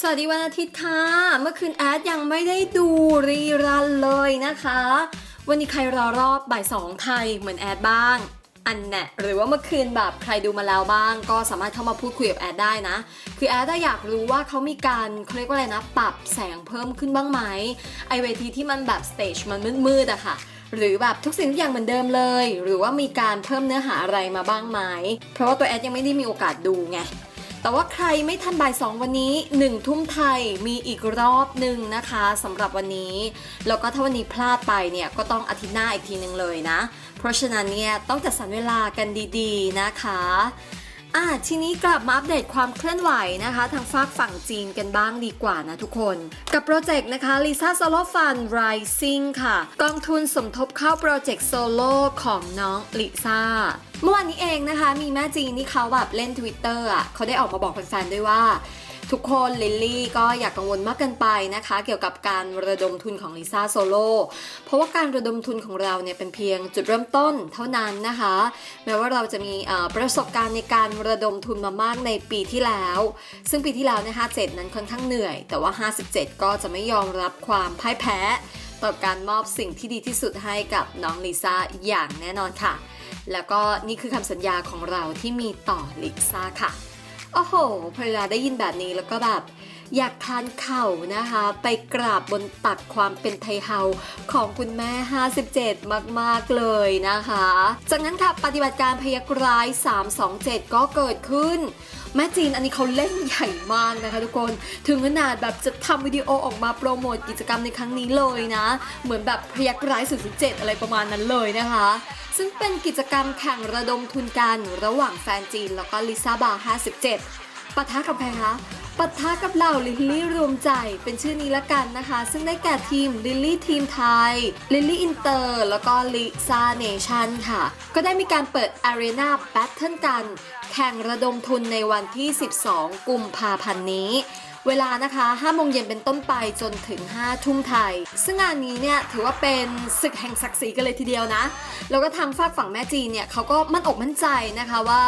สวัสดีวันอาทิตย์ค่ะ เมื่อคืนแอดยังไม่ได้ดูรีรันเลยนะคะ วันนี้ใครรอรอบบ่ายสองไทยเหมือนแอดบ้าง อันแน่หรือว่าเมื่อคืนแบบใครดูมาแล้วบ้าง ก็สามารถเข้ามาพูดคุยกับแอดได้นะ คือแอดอยากรู้ว่าเขามีการเขาเรียกว่าอะไรนะ ปรับแสงเพิ่มขึ้นบ้างไหมไอเวทีที่มันแบบสเตจมันมืดๆอะค่ะ หรือแบบทุกสิ่งทุกอย่างเหมือนเดิมเลย หรือว่ามีการเพิ่มเนื้อหาอะไรมาบ้างไหมเพราะว่าตัวแอดยังไม่ได้มีโอกาสดูไงแต่ว่าใครไม่ทันบ่ายสองวันนี้1ทุ่มไทยมีอีกรอบหนึ่งนะคะสำหรับวันนี้ แล้วก็ถ้าวันนี้พลาดไปเนี่ยก็ต้องอาทิตย์หน้าอีกทีหนึ่งเลยนะ เพราะฉะนั้นเนี่ยต้องจัดสรรเวลากันดีๆนะคะ อะทีนี้กลับมาอัปเดตความเคลื่อนไหวนะคะ ทางฝากฝั่งจีนกันบ้างดีกว่านะทุกคน กับโปรเจกต์นะคะลิซ่าโซโล่ฟัน Rising ค่ะ กองทุนสมทบเข้าโปรเจกต์โซโล่ของน้องลิซ่าเมื่อวานนี้เองนะคะ มีแม่จีนที่เขาแบบเล่น Twitter อะเขาได้ออกมาบอกแฟนๆด้วยว่า ทุกคนลิลลี่ก็อยากกังวลมากเกินไปนะคะ เกี่ยวกับการระดมทุนของลิซ่าโซโล่เพราะว่าการระดมทุนของเราเนี่ยเป็นเพียงจุดเริ่มต้นเท่านั้นนะคะ แม้ว่าเราจะมีประสบการณ์ในการระดมทุนมามากในปีที่แล้ว ซึ่งปีที่แล้วเนี่ย57นั้นค่อนข้างเหนื่อย แต่ว่า 57 ก็จะไม่ยอมรับความพ่ายแพ้ต่อการมอบสิ่งที่ดีที่สุดให้กับน้องลิซ่าอย่างแน่นอนค่ะ แล้วก็นี่คือคำสัญญาของเราที่มีต่อลิซ่าค่ะ โอ้โหพอเวลาได้ยินแบบนี้แล้วก็แบบอยากทานเข่านะคะ ไปกราบบนตักความเป็นไทยเฮาของคุณแม่ 57 มาก ๆ เลยนะคะ จากนั้นค่ะปฏิบัติการพยักร้าย 327 ก็เกิดขึ้น แม่จีนอันนี้เขาเล่นใหญ่มากนะคะทุกคน ถึงขนาดแบบจะทำวิดีโอออกมาโปรโมทกิจกรรมในครั้งนี้เลยนะ เหมือนแบบพยักร้าย 007 อะไรประมาณนั้นเลยนะคะ ซึ่งเป็นกิจกรรมแข่งระดมทุนกันระหว่างแฟนจีนแล้วก็ลิซ่าบาร์57ปะทะกับใครคะปะทะกับเหล่าลิลลี่รวมใจเป็นชื่อนี้ละกันนะคะ ซึ่งได้แก่ทีมลิลลี่ทีมไทยลิลลี่อินเตอร์แล้วก็ลิซ่าเนชั่นค่ะ ก็ได้มีการเปิด Arena Battle กัน แข่งระดมทุนในวันที่ 12 กุมภาพันธ์นี้ เวลานะคะ5โมงเย็นเป็นต้นไปจนถึง 5 ทุ่มไทย ซึ่งงานนี้เนี่ยถือว่าเป็นศึกแห่งศักดิ์ศรีกันเลยทีเดียวนะ แล้วก็ทางฝากฝั่งแม่จีนเนี่ยเขาก็มั่นอกมั่นใจนะคะว่า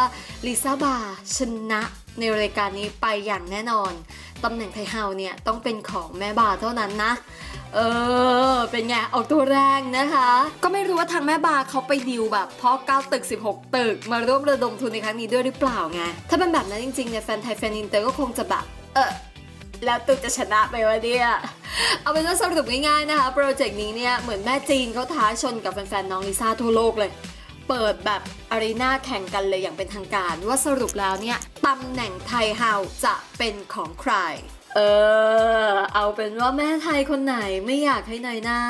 ลิซ่าบาชนะในรายการนี้ไปอย่างแน่นอน ตำแหน่งไทเฮาเนี่ยต้องเป็นของแม่บาเท่านั้นนะเออ เป็นไง ออกตัวแรงนะคะ ก็ไม่รู้ว่าทางแม่บาเขาไปดิวแบบพ่อ9ตึก 16 ตึก มาร่วมระดมทุนในครั้งนี้ด้วยหรือเปล่าไง ถ้าเป็นแบบนั้นจริงๆเนี่ยแฟนไทยแฟนอินเตอร์ก็คงจะแบบ เออ แล้วตุกจะชนะไปวะเนี่ย เอาเป็นว่าสรุปง่ายๆนะคะ โปรเจกต์นี้เนี่ย เหมือนแม่จีนเขาท้าชนกับแฟนๆน้องลิซ่าทั่วโลกเลย เปิดแบบอารีนาแข่งกันเลยอย่างเป็นทางการ ว่าสรุปแล้วเนี่ยตำแหน่งไทยเฮาจะเป็นของใคร เออ เอาเป็นว่าแม่ไทยคนไหนไม่อยากให้นายหน้า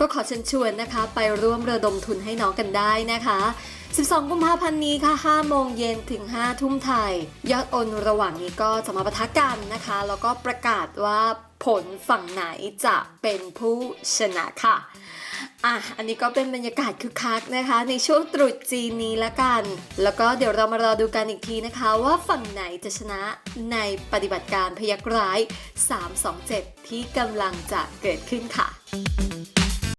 ก็ขอเชิญชวนนะคะ ไปร่วมระดมทุนให้น้องกันได้นะคะ 12 กุมภาพันธ์นี้ค่ะ 5 โมงเย็นถึง 5 ทุ่มไทย ยอดโอนระหว่างนี้ก็จะมาปะทะกันนะคะ แล้วก็ประกาศว่าผลฝั่งไหนจะเป็นผู้ชนะค่ะ อะ อันนี้ก็เป็นบรรยากาศคึกคักนะคะ ในช่วงตรุษจีนนี้ละกัน แล้วก็เดี๋ยวเรามารอดูกันอีกทีนะคะ ว่าฝั่งไหนจะชนะในปฏิบัติการพยักร้าย 327 ที่กำลังจะเกิดขึ้นค่ะ